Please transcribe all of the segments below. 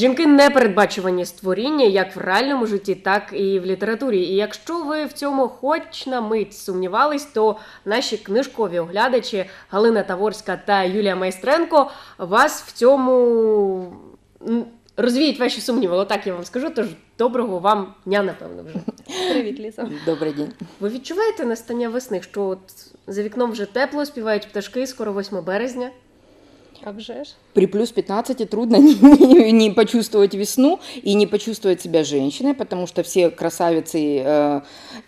Жінки непередбачувані створіння як в реальному житті, так і в літературі. І якщо ви в цьому хоч на мить сумнівались, то наші книжкові оглядачі Галина Таворська та Юлія Майстренко вас в цьому розвіють ваші сумніви. Отак я вам скажу. Тож доброго вам дня, напевно, вже. Привіт, Ліза. Добрый день. Ви відчуваєте настання весни, що от за вікном вже тепло, співають пташки, скоро 8 березня. Ж? При плюс 15 трудно не, не почувствовать весну и не почувствовать себя женщиной, потому что все красавицы э,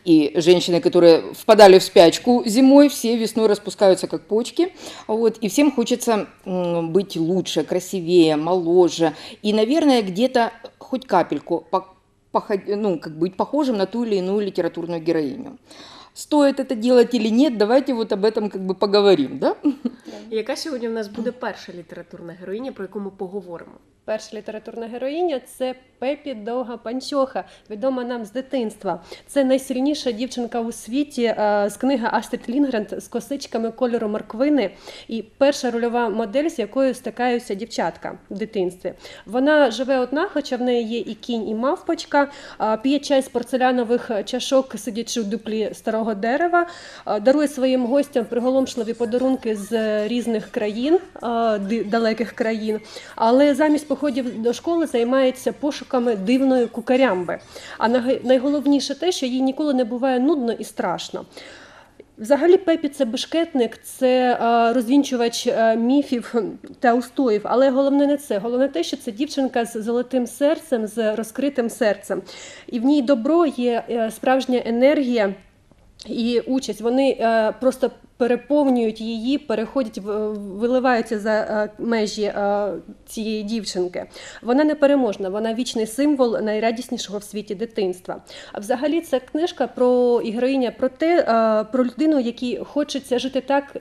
и женщины, которые впадали в спячку зимой, все весной распускаются как почки. Вот, и всем хочется м, быть лучше, красивее, моложе. И, наверное, где-то хоть капельку по- похо- ну, как быть похожим на ту или иную литературную героиню. Стоит это делать или нет, давайте вот об этом как бы поговорим, да? Яка сьогодні в нас буде перша літературна героїня, про яку ми поговоримо? Перша літературна героїня це Пепі Довга Панчоха, відома нам з дитинства. Це найсильніша дівчинка у світі е, з книги Астрид Лінгрен з косичками кольору морквини. І перша рольова модель, з якою стикаються дівчатка в дитинстві. Вона живе одна, хоча в неї є і кінь, і мавпочка, п'є чай з порцелянових чашок, сидячи в дуплі старого дерева, дарує своїм гостям приголомшливі подарунки з різних країн, е, далеких країн. Але замість походів до школи займається пошуками дивної кукарямби. А найголовніше те, що їй ніколи не буває нудно і страшно. Взагалі, Пепі це бешкетник, це розвінчувач міфів та устоїв. Але головне не це. Головне те, що це дівчинка з золотим серцем, з розкритим серцем. І в ній добро є е, справжня енергія і участь. Вони е, просто переповнюють її, переходять, виливаються за е, межі е, цієї дівчинки. Вона непереможна, вона вічний символ найрадіснішого в світі дитинства. А взагалі це книжка про і героїня про те, е, про людину, якій хочеться жити так,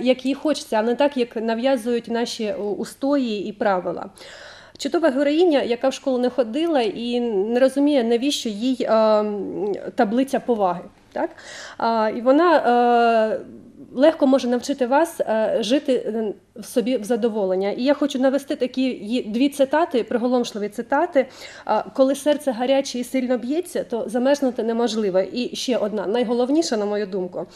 як їй хочеться, а не так, як нав'язують наші устої і правила. Чудова героїня, яка в школу не ходила і не розуміє, навіщо їй е, таблиця поваги. Так? А, і вона е, легко може навчити вас е, жити е, в собі в задоволення. І я хочу навести такі дві цитати, приголомшливі цитати. Коли серце гаряче і сильно б'ється, то замерзнути неможливо. І ще одна, найголовніша, на мою думку.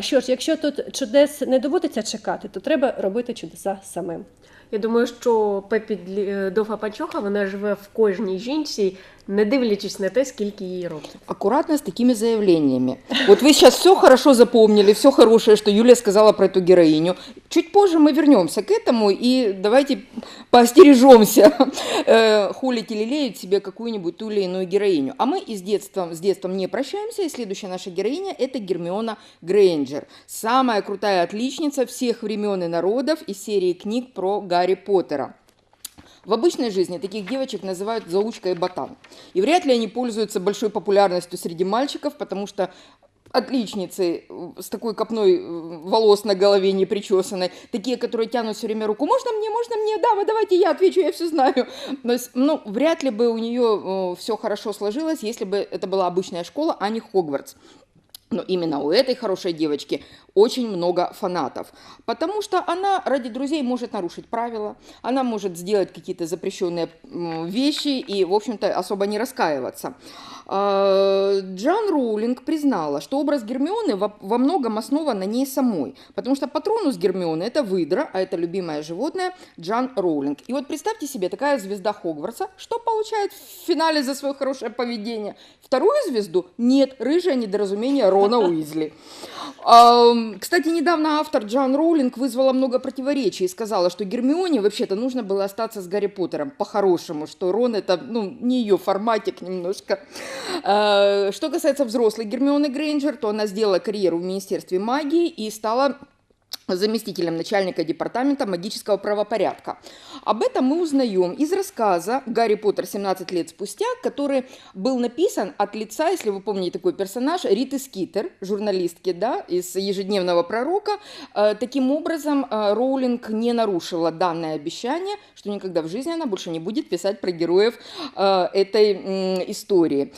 Що ж, якщо тут чудес не доводиться чекати, то треба робити чудеса самим. Я думаю, що Пепі е, Довга Панчоха вона живе в кожній жінці, не дивлячись на те, скільки їй років. аккуратно с такими заявлениями. Вот вы сейчас все хорошо запомнили, все хорошее, что Юлия сказала про эту героиню. Чуть позже мы вернемся к этому и давайте поостережемся э, хулить или леять себе какую-нибудь ту или иную героиню. А мы и с детством, с детством не прощаемся, и следующая наша героиня – это Гермиона Грейнджер. Самая крутая отличница всех времен и народов из серии книг про Гарри Поттера. В обычной жизни таких девочек называют заучка и ботан. И вряд ли они пользуются большой популярностью среди мальчиков, потому что отличницы э, с такой копной э, волос на голове не причесанной, такие, которые тянут все время руку, можно мне, можно мне, да, вы давайте я отвечу, я все знаю. То есть, ну, вряд ли бы у нее все хорошо сложилось, если бы это была обычная школа, а не Хогвартс. Но именно у этой хорошей девочки очень много фанатов, потому что она ради друзей может нарушить правила, она может сделать какие-то запрещенные вещи и, в общем-то, особо не раскаиваться. А, Джан Роулинг признала, что образ Гермионы во, во многом основан на ней самой, потому что патронус Гермионы – это выдра, а это любимое животное Джан Роулинг. И вот представьте себе, такая звезда Хогвартса, что получает в финале за свое хорошее поведение? Вторую звезду? Нет, рыжее недоразумение Рона Уизли. Ам, Кстати, недавно автор Джан Роулинг вызвала много противоречий и сказала, что Гермионе вообще-то нужно было остаться с Гарри Поттером по-хорошему, что Рон это ну, не ее форматик немножко. Э, Что касается взрослой Гермионы Грейнджер, то она сделала карьеру в Министерстве магии и стала заместителем начальника департамента магического правопорядка. Об этом мы узнаем из рассказа «Гарри Поттер 17 лет спустя», который был написан от лица, если вы помните такой персонаж, Риты Скитер, журналистки да, из «Ежедневного пророка». Э, Таким образом, э, Роулинг не нарушила данное обещание, что никогда в жизни она больше не будет писать про героев э, этой истории.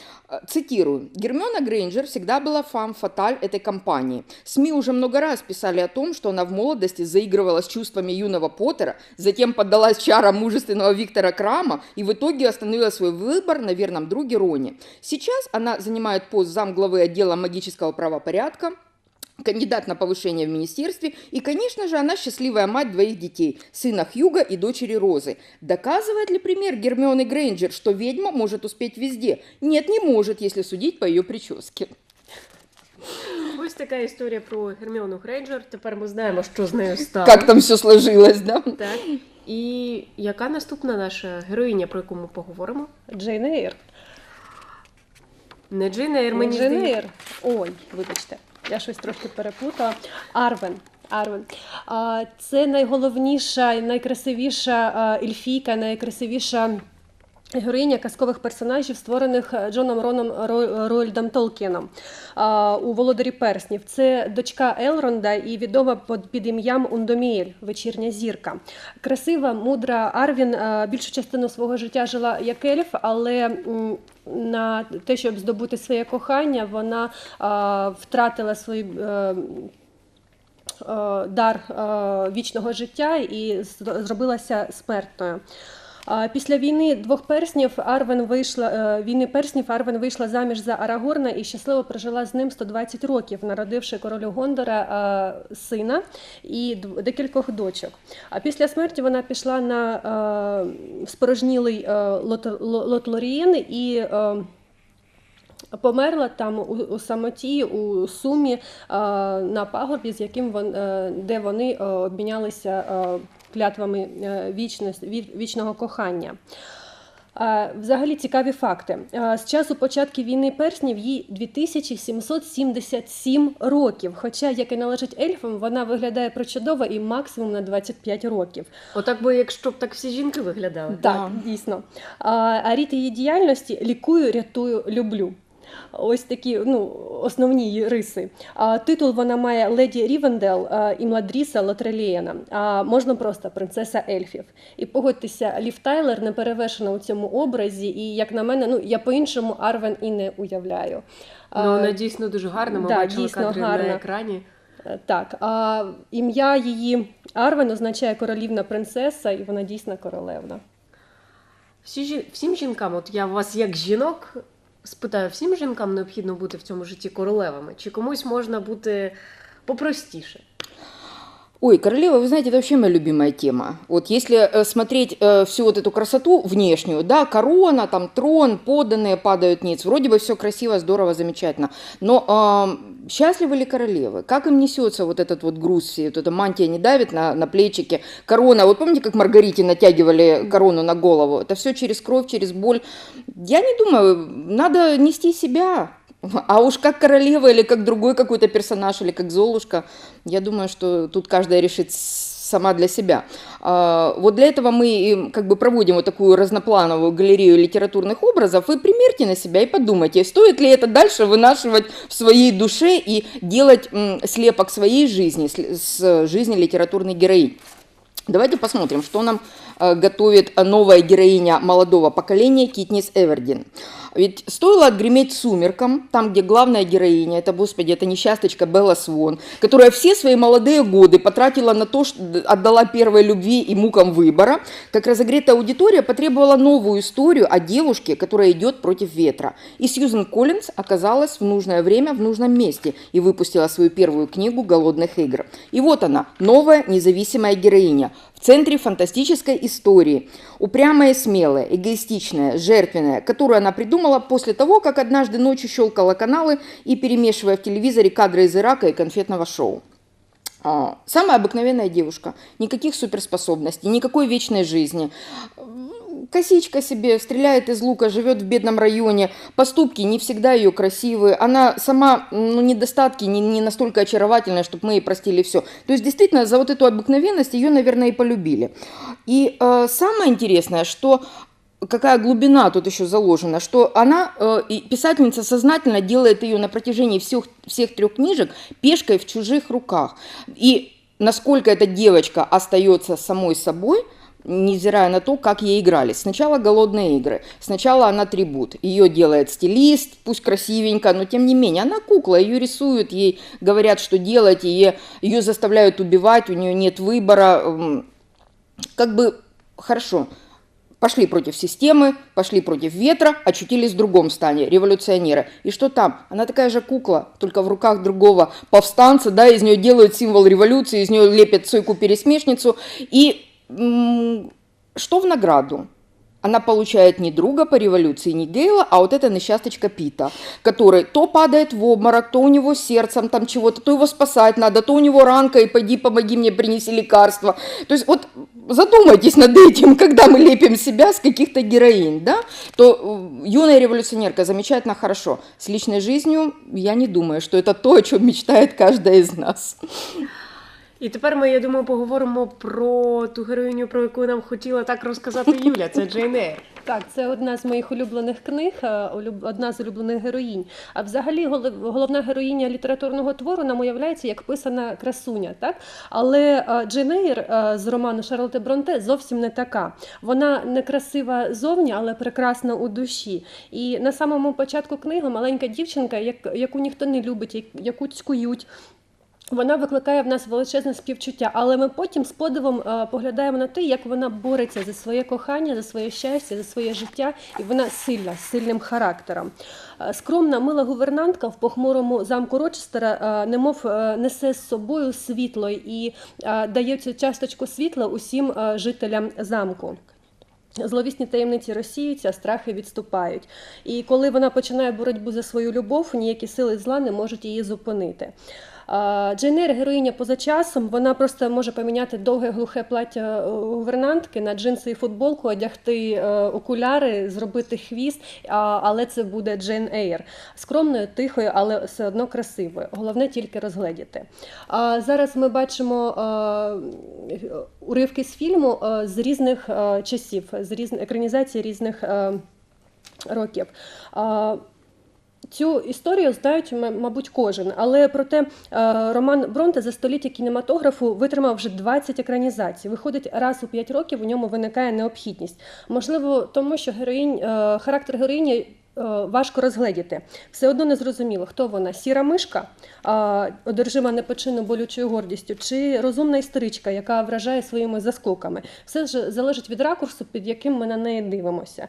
Цитирую. «Гермиона Грейнджер всегда была фан-фаталь этой компании. СМИ уже много раз писали о том, что она она в молодости заигрывала с чувствами юного Поттера, затем поддалась чарам мужественного Виктора Крама и в итоге остановила свой выбор на верном друге Роне. Сейчас она занимает пост замглавы отдела магического правопорядка, кандидат на повышение в министерстве, и, конечно же, она счастливая мать двоих детей, сына Хьюга и дочери Розы. Доказывает ли пример Гермионы Грейнджер, что ведьма может успеть везде? Нет, не может, если судить по ее прическе. Ось така історія про Герміону Грейнджер. Тепер ми знаємо, що з нею стало. Как там все сложилось, да? Так. І яка наступна наша героїня, про яку ми поговоримо? Джейн Ейр. Не Джейн Ейр, мені Джейн. Ейр. Ой, вибачте, я щось трошки переплутала. Арвен. Арвен. Це найголовніша і найкрасивіша ельфійка, найкрасивіша героїня казкових персонажів, створених е, Джоном Роном Ро- Роальдом Толкіном у Володарі Перснів. Це дочка Елронда і відома під, ім'ям Ундоміель, вечірня зірка. Красива, мудра Арвін більшу частину свого життя жила як ельф, але на те, щоб здобути своє кохання, вона втратила е, е, дар е, вічного життя і зробилася смертною. Після війни двох перснів Арвен вийшла е, війни перснів Арвен вийшла заміж за Арагорна і щасливо прожила з ним 120 років, народивши королю Гондора е, сина і декількох дочок. А після смерті вона пішла на е, спорожнілий Лотлорієн і Померла там у, у самоті, у сумі е, на пагорбі, з яким вон, е, де вони е, обмінялися е, клятвами е, вічності, вічного кохання. Взагалі цікаві факти. З часу початку війни перснів їй 2777 років. Хоча, як і належить ельфам, вона виглядає причудово і максимум на 25 років. Отак би, якщо б так всі жінки виглядали. Так, дійсно. А, а рід її діяльності лікую, рятую, люблю. Ось такі ну, основні риси. А, титул вона має леді Рівендел а, і Младріса Лотрелієна. А можна просто принцеса ельфів. І погодьтеся, Лів Тайлер не перевершена у цьому образі, і як на мене, ну я по-іншому Арвен і не уявляю. А, Ну, вона дійсно дуже гарна, ми да, бачили дійсно кадри гарна. на екрані. Е, Так, а ім'я її Арвен означає королівна принцеса, і вона дійсно королевна. Всі, всім жінкам, от я вас як жінок спитаю, всім жінкам необхідно бути в цьому житті королевами? Чи комусь можна бути попростіше? Ой, королева, вы знаете, это вообще моя любимая тема. Вот если э, смотреть э, всю вот эту красоту внешнюю, да, корона, там трон, подданные падают ниц, вроде бы все красиво, здорово, замечательно. Но э, счастливы ли королевы? Как им несется вот этот вот груз, вот эта мантия не давит на, на плечики, корона, вот помните, как Маргарите натягивали корону на голову? Это все через кровь, через боль. Я не думаю, надо нести себя, а уж как королева или как другой какой-то персонаж, или как Золушка, я думаю, что тут каждая решит сама для себя. А, Вот для этого мы как бы проводим вот такую разноплановую галерею литературных образов. Вы примерьте на себя и подумайте, стоит ли это дальше вынашивать в своей душе и делать слепок своей жизни, с- жизни литературной героини. Давайте посмотрим, что нам э, готовит новая героиня молодого поколения Китнис Эвердин. Ведь стоило отгреметь сумеркам, там, где главная героиня, это, господи, это несчасточка Белла Свон, которая все свои молодые годы потратила на то, что отдала первой любви и мукам выбора, как разогретая аудитория потребовала новую историю о девушке, которая идет против ветра. И Сьюзен Коллинз оказалась в нужное время в нужном месте и выпустила свою первую книгу «Голодных игр». И вот она, новая независимая героиня, центре фантастической истории. Упрямая смелая, эгоистичная, жертвенная, которую она придумала после того, как однажды ночью щелкала каналы и перемешивая в телевизоре кадры из Ирака и конфетного шоу. А, Самая обыкновенная девушка, никаких суперспособностей, никакой вечной жизни. Косичка себе, стреляет из лука, живет в бедном районе, поступки не всегда ее красивые, она сама, ну, недостатки не, не настолько очаровательная, чтобы мы ей простили все. То есть, действительно, за вот эту обыкновенность ее, наверное, и полюбили. И э, самое интересное, что какая глубина тут еще заложена, что она, э, писательница сознательно делает ее на протяжении всех, всех трех книжек пешкой в чужих руках. И насколько эта девочка остается самой собой, невзирая на то, как ей играли. Сначала голодные игры, сначала она трибут. Ее делает стилист, пусть красивенько, но тем не менее, она кукла, ее рисуют, ей говорят, что делать, ее, ее заставляют убивать, у нее нет выбора. М, Как бы хорошо, пошли против системы, пошли против ветра, очутились в другом стане, революционеры. И что там? Она такая же кукла, только в руках другого повстанца, да, из нее делают символ революции, из нее лепят сойку-пересмешницу. И м, что в награду? Она получает не друга по революции, не Гейла, а вот эта несчасточка Пита, который то падает в обморок, то у него сердцем там чего-то, то его спасать надо, то у него ранка, и пойди помоги мне, принеси лекарство. То есть вот задумайтесь над этим, когда мы лепим себя с каких-то героинь, да, то э, юная революционерка замечательно хорошо. С личной жизнью я не думаю, что это то, о чем мечтает каждая из нас. І тепер ми, я думаю, поговоримо про ту героїню, про яку нам хотіла так розказати Юля. Це Джейн Ейр. Так, це одна з моїх улюблених книг, е, одна з улюблених героїнь. А взагалі головна героїня літературного твору нам уявляється як писана красуня, так? Але е, Джейн Ейр з роману Шарлотти Бронте зовсім не така. Вона не красива зовні, але прекрасна у душі. І на самому початку книги маленька дівчинка, яку ніхто не любить, яку цькують. Вона викликає в нас величезне співчуття, але ми потім з подивом е, поглядаємо на те, як вона бореться за своє кохання, за своє щастя, за своє життя, і вона сильна, з сильним характером. Е, Скромна, мила гувернантка в похмурому замку Рочестера, е, немов несе з собою світло і дає цю часточку світла усім жителям замку. Зловісні таємниці розсіюються, страхи відступають. І коли вона починає боротьбу за свою любов, ніякі сили зла не можуть її зупинити. А, Джейн Ейр, героїня поза часом, вона просто може поміняти довге глухе плаття е, гувернантки на джинси і футболку, одягти е, окуляри, зробити хвіст, але це буде Джейн Ейр. Скромною, тихою, але все одно красивою. Головне тільки розгледіти. Зараз ми бачимо уривки з фільму з різних часів, з різних екранізацій різних років. Цю історію знають, мабуть, кожен, але проте е, роман Бронте за століття кінематографу витримав вже 20 екранізацій. Виходить, раз у 5 років у ньому виникає необхідність. Можливо, тому що героїнь, е, характер героїні е, важко розгледіти. Все одно не зрозуміло, хто вона сіра мишка, одержима непочинно болючою гордістю, чи розумна історичка, яка вражає своїми заскоками. Все ж залежить від ракурсу, під яким ми на неї дивимося.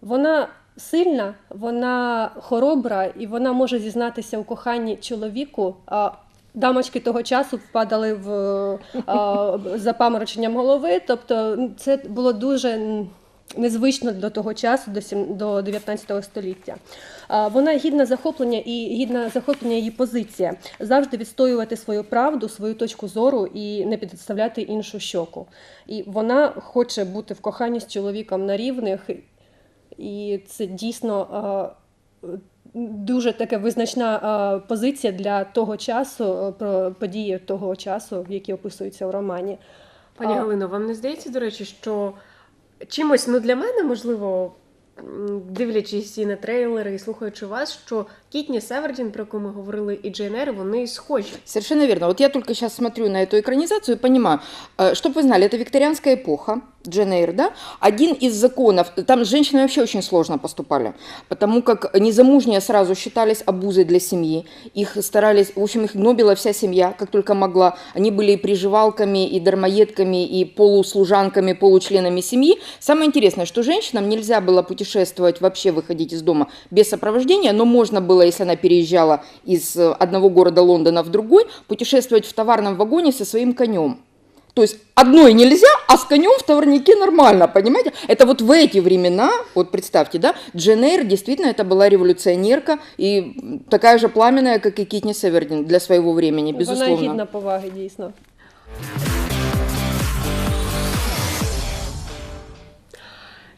Вона сильна, вона хоробра і вона може зізнатися у коханні чоловіку. А дамочки того часу впадали в а, запамороченням голови. Тобто це було дуже незвично до того часу, до сім- до 19 століття. Вона гідна захоплення і гідна захоплення її позиція завжди відстоювати свою правду, свою точку зору і не підставляти іншу щоку. І вона хоче бути в коханні з чоловіком на рівних. І це дійсно е, дуже така визначна е, позиція для того часу, е, про події того часу, які описуються у романі. Пані А- Галино, вам не здається, до речі, що чимось, ну для мене, можливо, м, дивлячись і на трейлери, і слухаючи вас, що Кітні Севердін, про яку ми говорили, і Джейн Ейр, вони схожі. Совершенно верно. Вот я только сейчас смотрю на эту экранизацию и понимаю, чтобы вы знали, это викторианская эпоха, Джен Эйр, да? Один из законов, там с женщинами вообще очень сложно поступали, потому как незамужние сразу считались обузой для семьи, их старались, в общем, их гнобила вся семья, как только могла. Они были и приживалками, и дармоедками, и полуслужанками, получленами семьи. Самое интересное, что женщинам нельзя было путешествовать, вообще выходить из дома без сопровождения, но можно было, если она переезжала из одного города Лондона в другой, путешествовать в товарном вагоне со своим конем. То есть одной нельзя, а с конем в товарнике нормально, понимаете? Это вот в эти времена, вот представьте, да, Джен Эйр действительно это была революционерка и такая же пламенная, как и Китни Севердин для своего времени, безусловно. Вона гідна поваги, дійсно.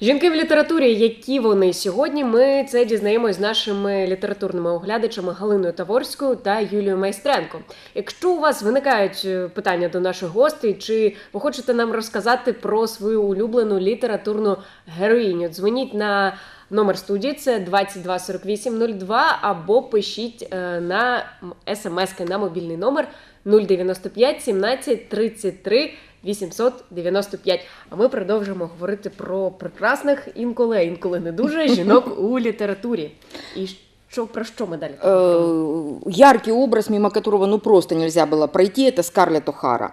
Жінки в літературі, які вони сьогодні, ми це дізнаємось з нашими літературними оглядачами Галиною Таворською та Юлією Майстренко. Якщо у вас виникають е, питання до наших гостей, чи ви хочете нам розказати про свою улюблену літературну героїню, дзвоніть на номер студії, це 224802, або пишіть е, на смс на мобільний номер 095 17 33 895. А ми продовжимо говорити про прекрасних інколи, а інколи не дуже жінок у літературі. І що про що ми далі? поговоримо? Э, яркий образ, мимо которого ну просто нельзя было пройти, это Скарлетт О'Хара.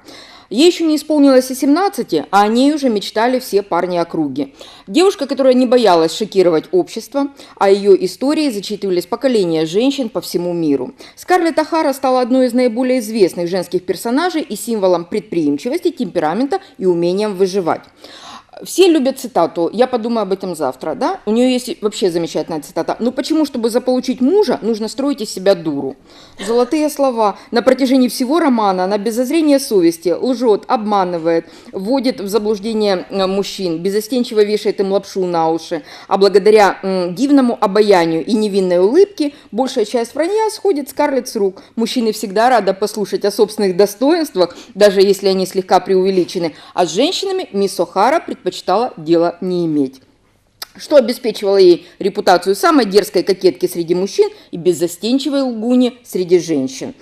Ей еще не исполнилось и 17, а о ней уже мечтали все парни округи. Девушка, которая не боялась шокировать общество, а ее истории зачитывались поколения женщин по всему миру. Скарлетт О'Хара стала одной из наиболее известных женских персонажей и символом предприимчивости, темперамента и умением выживать. Все любят цитату «Я подумаю об этом завтра», да? У нее есть вообще замечательная цитата. «Ну почему, чтобы заполучить мужа, нужно строить из себя дуру?» Золотые слова. На протяжении всего романа она без зазрения совести лжет, обманывает, вводит в заблуждение э, мужчин, безостенчиво вешает им лапшу на уши. А благодаря м, дивному обаянию и невинной улыбке большая часть вранья сходит Скарлетт с рук. Мужчины всегда рады послушать о собственных достоинствах, даже если они слегка преувеличены. А с женщинами мисс О'Хара предпочитала дело не иметь что обеспечивало ей репутацию самой дерзкой кокетки среди мужчин и беззастенчивой лгуни среди женщин.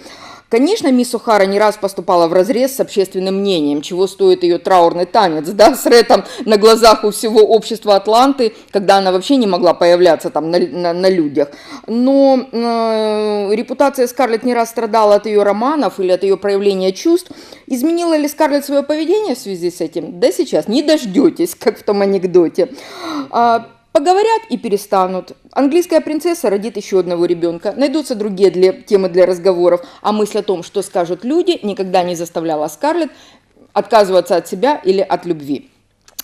Конечно, мисс О'Хара не раз поступала в разрез с общественным мнением, чего стоит ее траурный танец, да, с Ретом на глазах у всего общества Атланты, когда она вообще не могла появляться там на, на- на людях. Но э, репутация Скарлетт не раз страдала от ее романов или от ее проявления чувств. Изменила ли Скарлетт свое поведение в связи с этим? Да сейчас не дождетесь, как в том анекдоте. Поговорят и перестанут. Английская принцесса родит еще одного ребенка. Найдутся другие для, темы для разговоров. А мысль о том, что скажут люди, никогда не заставляла Скарлетт отказываться от себя или от любви.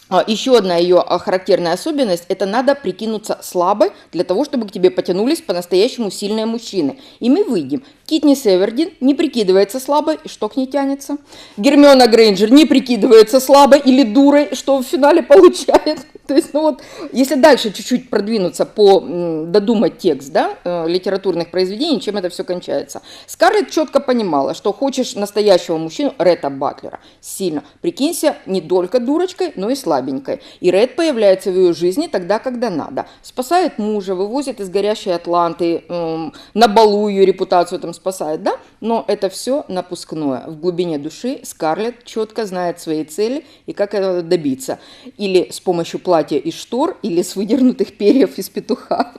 А, Еще одна ее а, характерная особенность – это надо прикинуться слабой для того, чтобы к тебе потянулись по-настоящему сильные мужчины. И мы выйдем. Китни Севердин не прикидывается слабой, и что к ней тянется? Гермиона Грейнджер не прикидывается слабой или дурой, что в финале получает. То есть, ну вот, если дальше чуть-чуть продвинуться по, додумать текст, да, э, литературных произведений, чем это все кончается. Скарлетт четко понимала, что хочешь настоящего мужчину Ретта Батлера, сильно. Прикинься не только дурочкой, но и слабенькой. И Ред появляется в ее жизни тогда, когда надо. Спасает мужа, вывозит из горящей Атланты, эм, на балу ее репутацию там спасает, да? Но это все напускное. В глубине души Скарлетт четко знает свои цели и как этого добиться. Или с помощью платья из штор, или с выдернутых перьев из петуха.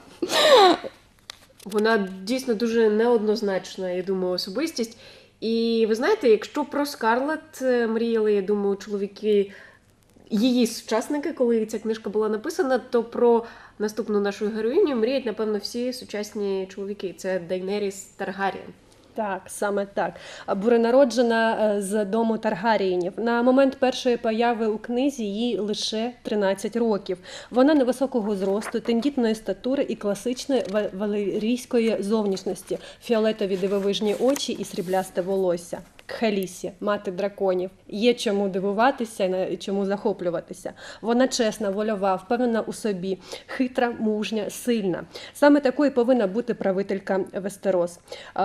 Вона дійсно дуже неоднозначна, я думаю, особистість. І ви знаєте, якщо про Скарлетт е, мріяли, я думаю, чоловіки, її сучасники, коли ця книжка була написана, то про наступну нашу героїню мріють, напевно, всі сучасні чоловіки. Це Дейнеріс Таргарієн. Так, саме так. Буренароджена е, з дому Таргаріїнів. На момент першої появи у книзі їй лише 13 років. Вона невисокого зросту, тендітної статури і класичної валерійської зовнішності, фіолетові дивовижні очі і сріблясте волосся. Кхелісі, мати драконів. Є чому дивуватися чому захоплюватися. Вона чесна, вольова, впевнена у собі, хитра, мужня, сильна. Саме такою повинна бути правителька Вестерос.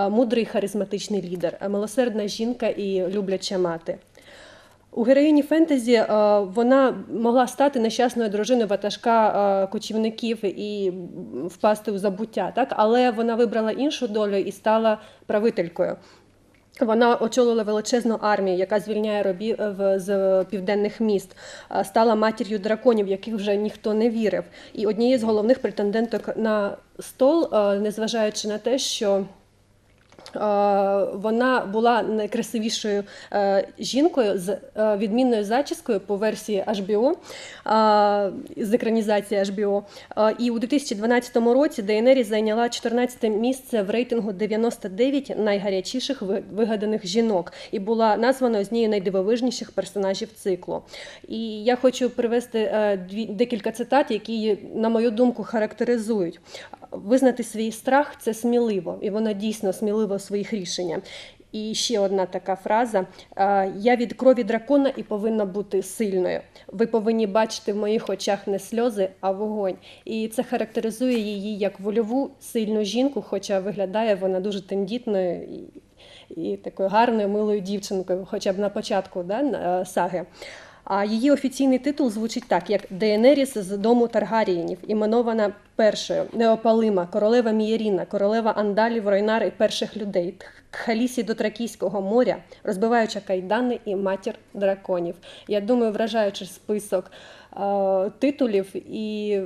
Мудрий харизматичний лідер, милосердна жінка і любляча мати. У героїні фентезі вона могла стати нещасною дружиною ватажка кочівників і впасти у забуття, так? але вона вибрала іншу долю і стала правителькою. Вона очолила величезну армію, яка звільняє робів в- з південних міст, а, стала матір'ю драконів, яких вже ніхто не вірив. І однією з головних претенденток на стол, е, незважаючи на те, що е, вона була найкрасивішою е, жінкою з е, відмінною зачіскою по версії HBO, з екранізації HBO. І у 2012 році Дейенері зайняла 14 місце в рейтингу 99 найгарячіших вигаданих жінок і була названа однією найдивовижніших персонажів циклу. І я хочу привести е, декілька цитат, які, на мою думку, характеризують. Визнати свій страх це сміливо, і вона дійсно смілива у своїх рішеннях. І ще одна така фраза: я від крові дракона і повинна бути сильною. Ви повинні бачити в моїх очах не сльози, а вогонь. І це характеризує її як вольову, сильну жінку, хоча виглядає вона дуже тендітною і, і такою гарною, милою дівчинкою, хоча б на початку да, е, саги. А її офіційний титул звучить так: як Деенеріс з дому Таргарієнів, іменована першою неопалима, королева Мієріна, королева Андалів, Ройнар і перших людей, Тхалісі до Тракійського моря, розбиваюча кайдани і матір драконів. Я думаю, вражаючий список е, титулів, і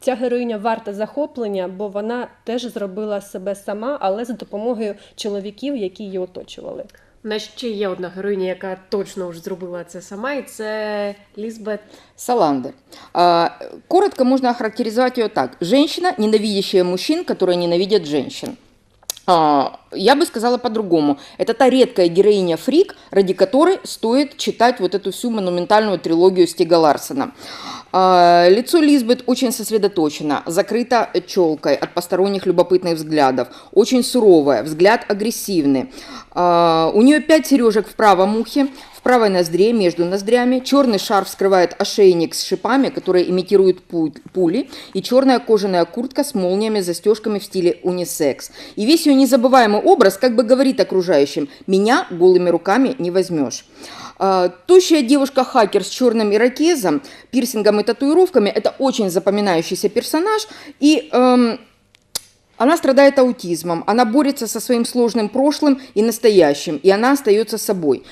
ця героїня варта захоплення, бо вона теж зробила себе сама, але за допомогою чоловіків, які її оточували У нас ще є одна героїня, яка точно вже зробила це сама, і це Лізбет. Саландер. А, Коротко можно охарактеризовать ее так. Женщина, ненавидящая мужчин, которые ненавидят женщин. А, Я бы сказала по-другому. Это та редкая героиня-фрик, ради которой стоит читать вот эту всю монументальную трилогию Стига Ларсена. А, Лицо Лизбет очень сосредоточено, закрыто челкой от посторонних любопытных взглядов, очень суровое, взгляд агрессивный. А, У нее пять сережек в правом ухе, в правой ноздре, между ноздрями. Черный шарф скрывает ошейник с шипами, которые имитируют пу- пули. И черная кожаная куртка с молниями, застежками в стиле унисекс. И весь ее незабываемый образ как бы говорит окружающим, меня голыми руками не возьмешь. А, Тощая девушка-хакер с черным ирокезом, пирсингом и татуировками – это очень запоминающийся персонаж. И эм, она страдает аутизмом, она борется со своим сложным прошлым и настоящим, и она остается собой.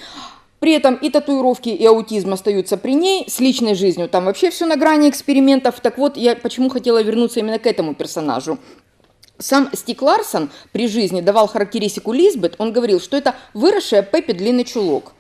При этом и татуировки, и аутизм остаются при ней, с личной жизнью там вообще все на грани экспериментов. Так вот, я почему хотела вернуться именно к этому персонажу. Сам Стик Ларсон при жизни давал характеристику Лизбет, он говорил, что это выросшая Пеппи длинный чулок.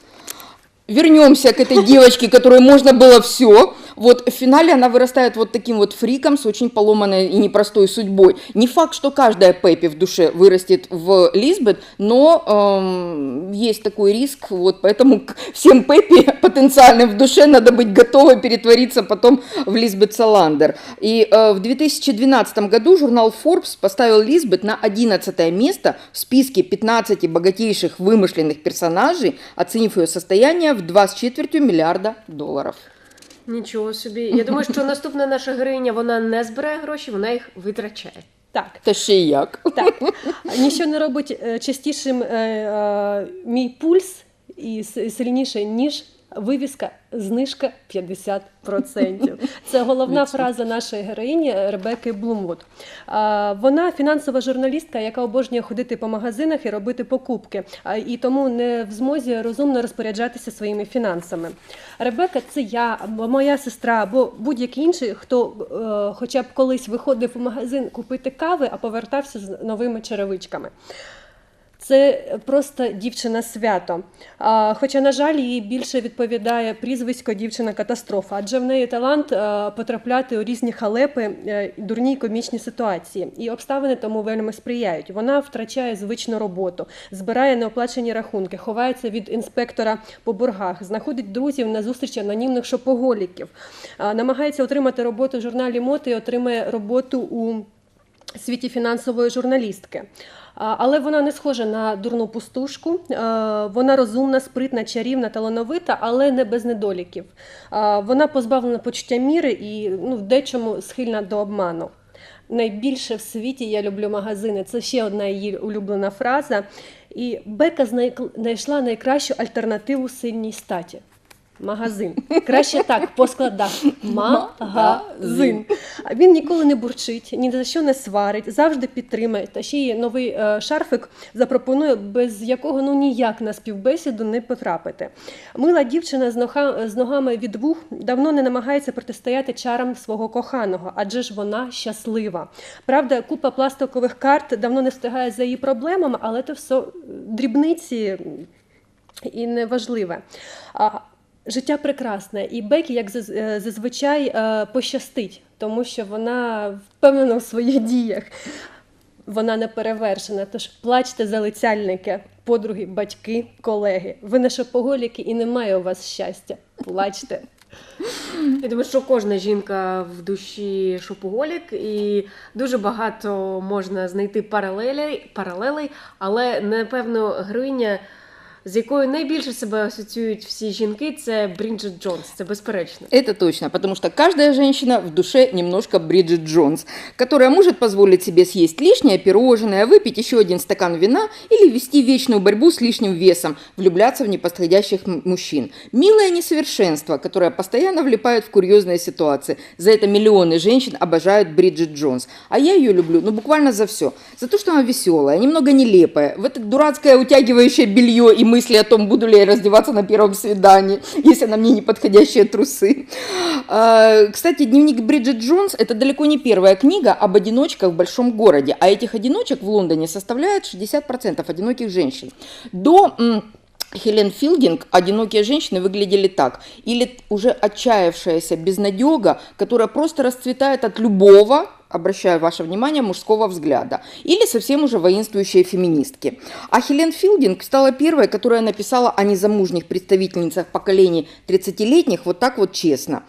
Вернемся к этой девочке, которой можно было все. Вот в финале она вырастает вот таким вот фриком с очень поломанной и непростой судьбой. Не факт, что каждая Пеппи в душе вырастет в Лизбет, но эм, есть такой риск, вот поэтому всем Пеппи потенциальным в душе надо быть готовой перетвориться потом в Лизбет Саландер. И э, в 2012 году журнал Forbes поставил Лизбет на 11 место в списке 15 богатейших вымышленных персонажей, оценив ее состояние в 2 с четвертью миллиарда долларов. Нічого собі. Я думаю, що наступна наша героїня вона не збирає гроші, вона їх витрачає. Так, Та ще й як. так. Ніщо не робить е, частішим е, е, мій пульс і сильніше, ніж вивіска знижка 50%. Це головна фраза нашої героїні Ребекки Блумвуд. Вона фінансова журналістка, яка обожнює ходити по магазинах і робити покупки, і тому не в змозі розумно розпоряджатися своїми фінансами. Ребека це я, або моя сестра, або будь-який інший, хто е, хоча б колись виходив у магазин купити кави, а повертався з новими черевичками. Це просто дівчина свято. Хоча, на жаль, їй більше відповідає прізвисько дівчина катастрофа, адже в неї талант потрапляти у різні халепи, е, дурні комічні ситуації. І обставини тому вельми сприяють. Вона втрачає звичну роботу, збирає неоплачені рахунки, ховається від інспектора по боргах, знаходить друзів на зустрічі анонімних шопоголіків, намагається отримати роботу в журналі Моти і отримає роботу у світі фінансової журналістки. Але вона не схожа на дурну пустушку. Вона розумна, спритна, чарівна, талановита, але не без недоліків. Вона позбавлена почуття міри і ну, в дечому схильна до обману. Найбільше в світі я люблю магазини. Це ще одна її улюблена фраза. І Бека знайшла найкращу альтернативу сильній статі. Магазин. Краще так, по складах. Магазин. Він ніколи не бурчить, ні за що не сварить, завжди підтримає. Та ще й новий е, шарфик запропонує, без якого ну ніяк на співбесіду не потрапити. Мила дівчина з, ноха, з ногами від вух давно не намагається протистояти чарам свого коханого, адже ж вона щаслива. Правда, купа пластикових карт давно не встигає за її проблемами, але це все дрібниці і неважливе. Життя прекрасне, і Бекі, як е, зазвичай, е, пощастить, тому що вона впевнена в своїх діях. Вона не перевершена. Тож плачте залицяльники, подруги, батьки, колеги. Ви не шопоголіки і немає у вас щастя. Плачте. Я думаю, що кожна жінка в душі шопоголік, і дуже багато можна знайти паралелей, паралелей але напевно героїня з якою найбільше себе асоціюють всі жінки, це Брінджет Джонс. Це безперечно. Это точно, потому что каждая женщина в душе немножко Бриджит Джонс, которая может позволить себе съесть лишнее пирожное, выпить еще один стакан вина или вести вечную борьбу с лишним весом, влюбляться в неподходящих м- мужчин. Милое несовершенство, которое постоянно влипает в курьезные ситуации. За это миллионы женщин обожают Бриджит Джонс. А я ее люблю, ну буквально за все. За то, что она веселая, немного нелепая. В это дурацкое утягивающее белье и мысли о том, буду ли я раздеваться на первом свидании, если на мне неподходящие трусы. А, Кстати, дневник Бриджит Джонс – это далеко не первая книга об одиночках в большом городе, а этих одиночек в Лондоне составляет 60% одиноких женщин. До Хелен Филдинг одинокие женщины выглядели так. Или уже отчаявшаяся безнадега, которая просто расцветает от любого, обращаю ваше внимание, мужского взгляда. Или совсем уже воинствующие феминистки. А Хелен Филдинг стала первой, которая написала о незамужних представительницах поколений 30-летних вот так вот честно.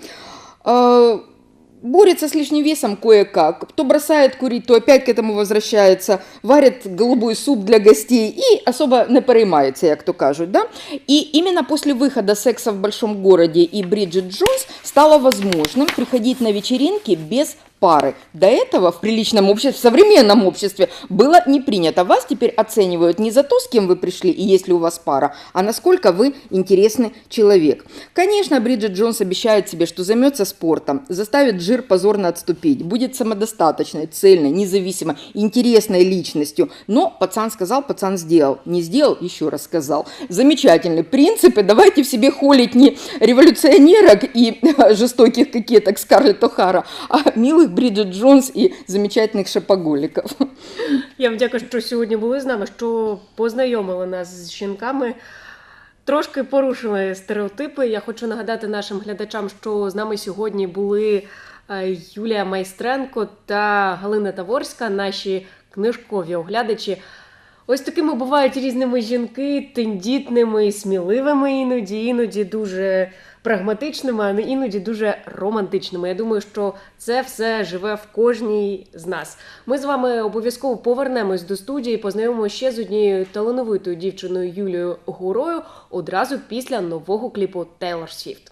Э, Борется с лишним весом кое-как. То бросает курить, то опять к этому возвращается. Варит голубой суп для гостей и особо не переймається, як то кажуть. Да? И именно после выхода «Секса в большом городе» и Бриджит Джонс стало возможным приходить на вечеринки без пары. До этого в приличном обществе, в современном обществе было не принято. Вас теперь оценивают не за то, с кем вы пришли и есть ли у вас пара, а насколько вы интересный человек. Конечно, Бриджит Джонс обещает себе, что займется спортом, заставит жир позорно отступить, будет самодостаточной, цельной, независимой, интересной личностью. Но пацан сказал, пацан сделал. Не сделал, еще раз сказал. Замечательные принципы. Давайте в себе холить не революционерок и жестоких кокеток Скарлетт О'Хара, а милых Бриджит Джонс и замечательных шопоголиков. Я вам дякую, що сьогодні були з нами, що познайомили нас з жінками. Трошки порушили стереотипи. Я хочу нагадати нашим глядачам, що з нами сьогодні були е, Юлія Майстренко та Галина Таворська, наші книжкові оглядачі. Ось такими бувають різними жінки, тендітними, сміливими іноді, іноді дуже прагматичними, а не іноді дуже романтичними. Я думаю, що це все живе в кожній з нас. Ми з вами обов'язково повернемось до студії, познайомимо ще з однією талановитою дівчиною Юлією Гурою одразу після нового кліпу Taylor Swift.